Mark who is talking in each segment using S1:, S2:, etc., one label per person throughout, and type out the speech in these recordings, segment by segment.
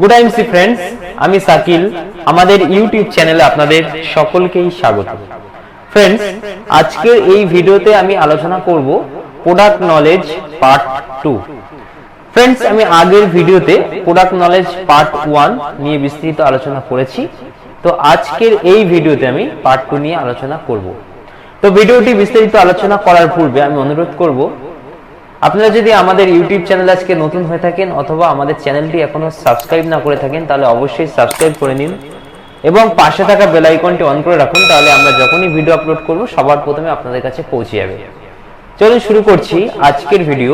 S1: Good আইমসি friends আমি সাকিল। আমাদের YouTube চ্যানেলে আপনাদের সকলকেই স্বাগত। ফ্রেন্ডস আজকের এই ভিডিওতে আমি আলোচনা করব product knowledge part two friends আমি আগের ভিডিওতে প্রোডাক্ট নলেজ পার্ট ওয়ান নিয়ে বিস্তৃত আলোচনা করেছি। তো আজকের এই ভিডিওতে আমি পার্ট টু নিয়ে আলোচনা করব। তো ভিডিওটি বিস্তারিত আলোচনা করার পূর্বে আমি অনুরোধ করব আপনারা যদি আমাদের ইউটিউব চ্যানেল আজকে নতুন হয়ে থাকেন অথবা আমাদের চ্যানেলটি এখনও সাবস্ক্রাইব না করে থাকেন, তাহলে অবশ্যই সাবস্ক্রাইব করে নিন এবং পাশে থাকা বেল আইকনটি অন করে রাখুন, তাহলে আমরা যখনই ভিডিও আপলোড করব, সবার প্রথমে আপনাদের কাছে পৌঁছে যাবে। চলুন শুরু করছি আজকের video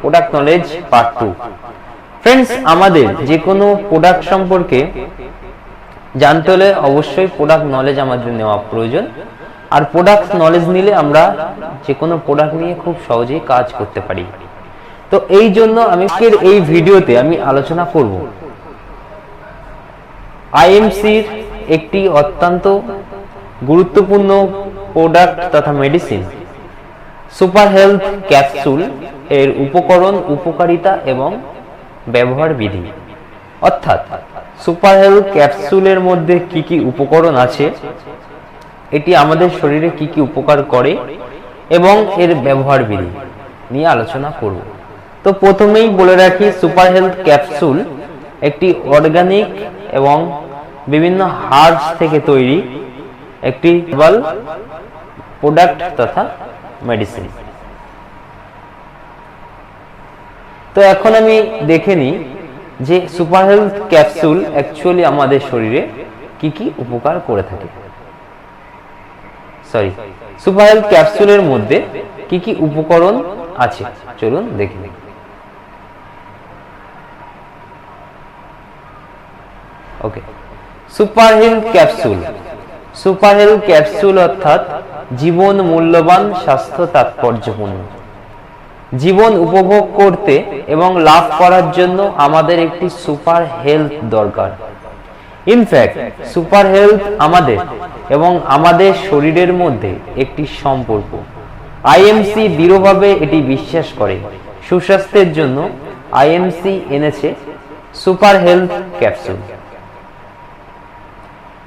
S1: product knowledge part two friends আমাদের যে কোনো প্রোডাক্ট সম্পর্কে জানতে হলে অবশ্যই প্রোডাক্ট নলেজ আমাদের নেওয়া প্রয়োজন। আর প্রোডাক্ট নলেজ নিলে আমরা যে কোনো প্রোডাক্ট নিয়ে খুব সহজেই কাজ করতে পারি। তো এই জন্য আমি এই ভিডিওতে আমি আলোচনা করব। আইএমসির একটি অত্যন্ত গুরুত্বপূর্ণ প্রোডাক্ট তথা মেডিসিন সুপার হেলথ ক্যাপসুল এর উপকরণ, উপকারিতা এবং ব্যবহার বিধি। অর্থাৎ সুপার হেলথ ক্যাপসুলের মধ্যে কি কি উপকরণ আছে? এটি আমাদের শরীরে কি কি উপকার করে এবং এর ব্যবহার বিধি নিয়ে আলোচনা করব। তো প্রথমেই বলে রাখি সুপার হেলথ ক্যাপসুল একটি অর্গানিক এবং বিভিন্ন হার্বস থেকে তৈরি একটি বল প্রোডাক্ট তথা মেডিসিন তো এখন আমি দেখে নিই যে সুপার হেলথ ক্যাপসুল অ্যাকচুয়ালি আমাদের শরীরে কি কি উপকার করে থাকে। সরি সুপার ক্যাপসুলের মধ্যে কি কি উপকরণ আছে? চলুন দেখে okay super capsule super capsule অর্থাৎ জীবন মূল্যবান, স্বাস্থ্য তাৎপর্যপূর্ণ। জীবন উপভোগ করতে এবং লাভ করার জন্য আমাদের একটি সুপার হেলথ দরকার। ইনফ্যাক্ট সুপার হেলথ আমাদের এবং আমাদের শরীরের মধ্যে একটি সম্পর্ক। আইএমসি দৃঢ়ভাবে এটি বিশ্বাস করে। সুস্বাস্থ্যের জন্য আইএমসি এনেছে সুপার হেলথ ক্যাপসুল।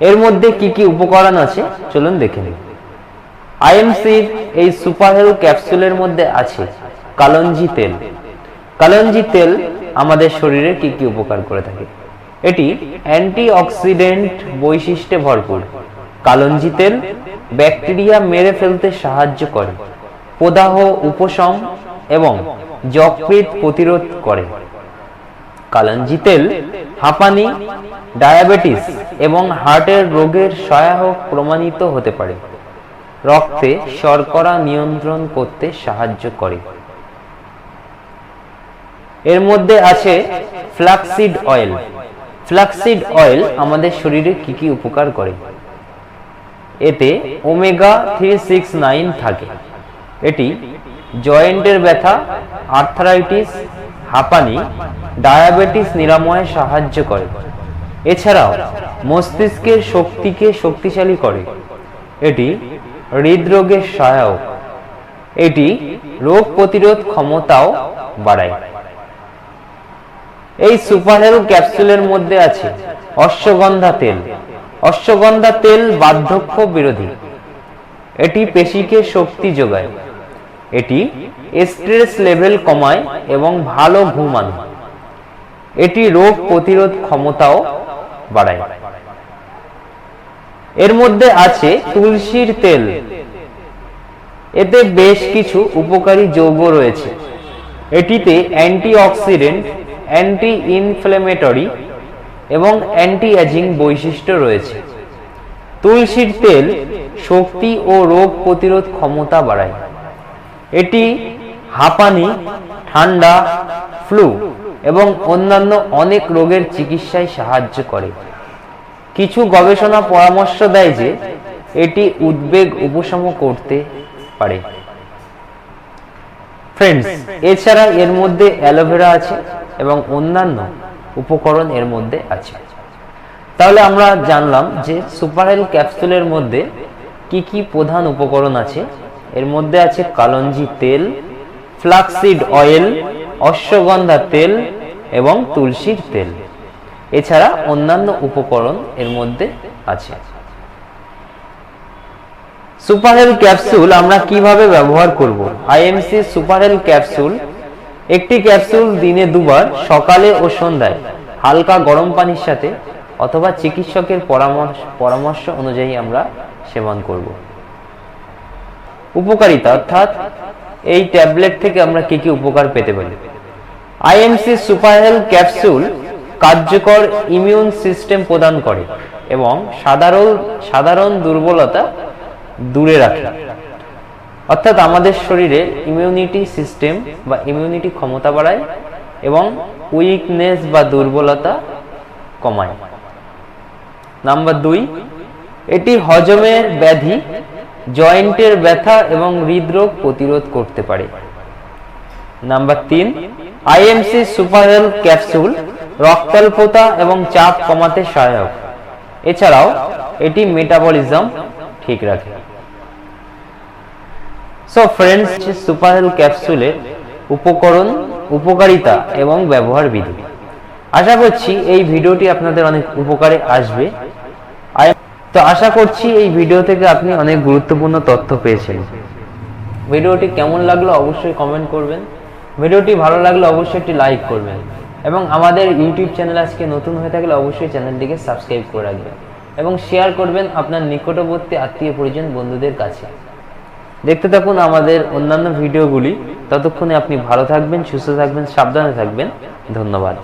S1: এর মধ্যে কি কি উপকরণ আছে? চলুন দেখে নিই। আইএমসির এই সুপার হেলথ ক্যাপসুলের মধ্যে আছে কালঞ্জি তেল। কালঞ্জি তেল আমাদের শরীরে কি কি উপকার করে থাকে? এটি অ্যান্টিঅক্সিডেন্ট বৈশিষ্ট্যে ভরপুর। কালঞ্জি তেল ব্যাকটেরিয়া মেরে ফেলতে সাহায্য করে, প্রদাহ, উপশম এবং যকৃত প্রতিরোধ করে। কালঞ্জি তেল হাঁপানি, ডায়াবেটিস এবং হার্টের রোগের সহায়ক প্রমাণিত হতে পারে। রক্তে শর্করা নিয়ন্ত্রণ করতে সাহায্য করে। এর মধ্যে আছে ফ্লাক্সিড অয়েল। ফ্লাক্সিড অয়েল আমাদের শরীরে কি কি উপকার করে? এতে ওমেগা থ্রি সিক্স নাইন থাকে। এটি জয়েন্টের ব্যথা, আর্থারাইটিস, হাঁপানি, ডায়াবেটিস নিরাময়ে সাহায্য করে। এছাড়াও মস্তিষ্কের শক্তিকে শক্তিশালী করে। এটি হৃদরোগের সহায়ক। এটি রোগ প্রতিরোধ ক্ষমতাও বাড়ায়। এই সুপার ক্যাপসুলের মধ্যে আছে অশ্বগন্ধা তেল। অশ্বগন্ধা তেল বার্ধক্য বিরোধী। এটি পেশিকে শক্তি যোগায়। এটি স্ট্রেস লেভেল কমায় এবং ভালো ঘুম আনে। এটি রোগ প্রতিরোধ ক্ষমতাও বাড়ায়। এর মধ্যে আছে তুলসীর তেল। এতে বেশ কিছু উপকারী যৌগ রয়েছে। এটিতে অ্যান্টিঅক্সিডেন্ট অ্যান্টি ইনফ্লেমেটরি এবং অ্যান্টি এজিং বৈশিষ্ট্য রয়েছে। তুলসীর তেল শক্তি ও রোগ প্রতিরোধ ক্ষমতা বাড়ায়। এটি হাঁপানি, ঠান্ডা ফ্লু এবং অন্যান্য অনেক রোগের চিকিৎসায় সাহায্য করে। কিছু গবেষণা পরামর্শ দেয় যে এটি উদ্বেগ উপশম করতে পারে। ফ্রেন্ডস এছাড়া এর মধ্যে অ্যালোভেরা আছে এবং অন্যান্য উপকরণ এর মধ্যে আছে। তাহলে আমরা জানলাম যে সুপারেল ক্যাপসুলের মধ্যে কি কি প্রধান উপকরণ আছে। এর মধ্যে আছে কালঞ্জি তেল, ফ্লাক্সিড অয়েল, অশ্বগন্ধা তেল এবং তুলসীর তেল। এছাড়া অন্যান্য উপকরণ এর মধ্যে আছে। সুপারহেল ক্যাপসুল আমরা কীভাবে ব্যবহার করব? আইএমসি সুপারহেল ক্যাপসুল একটি ক্যাপসুল দিনে দুবার, সকালে ও সন্ধ্যায়। হালকা গরম পানির সাথে অথবা চিকিৎসকের পরামর্শ পরামর্শ অনুযায়ী আমরা সেবন করব। উপকারিতা, অর্থাৎ এই ট্যাবলেট থেকে আমরা কি কি উপকার পেতে পারি? আইএমসি সুপারহেল ক্যাপসুল কার্যকর ইমিউন সিস্টেম প্রদান করে এবং সাধারণ সাধারণ দুর্বলতা দূরে রাখে। অর্থাৎ আমাদের শরীরে ইমিউনিটি সিস্টেম বা ইমিউনিটি ক্ষমতা বাড়ায় এবং উইকনেস বা দুর্বলতা কমায়। নাম্বার দুই, এটি হজমের ব্যাধি জয়েন্টের ব্যথা এবং হৃদরোগ প্রতিরোধ করতে পারে। নাম্বার তিন আইএমসি সুপার ক্যাপসুল রক্তাল্পতা এবং চাপ কমাতে সহায়ক। এছাড়াও এটি মেটাবলিজম ঠিক রাখে। সো ফ্রেন্ডস সুপার হেলথ ক্যাপসুলের উপকরণ, উপকারিতা এবং ব্যবহার বিধি। আশা করছি এই ভিডিওটি আপনাদের অনেক উপকারে আসবে। তো আশা করছি এই ভিডিও থেকে আপনি অনেক গুরুত্বপূর্ণ তথ্য পেয়েছেন। ভিডিওটি কেমন লাগল অবশ্যই কমেন্ট করবেন। ভিডিওটি ভালো লাগলে অবশ্যই একটি লাইক করবেন। এবং আমাদের ইউটিউব চ্যানেল আজকে নতুন হয়ে থাকলে অবশ্যই চ্যানেলটিকে সাবস্ক্রাইব করে রাখবেন। এবং শেয়ার করবেন আপনার নিকটবর্তী আত্মীয় পরিজন বন্ধুদের কাছে। দেখতে থাকুন আমাদের অন্যান্য ভিডিওগুলি। ততক্ষণে আপনি ভালো থাকবেন সুস্থ থাকবেন সাবধানে থাকবেন। ধন্যবাদ।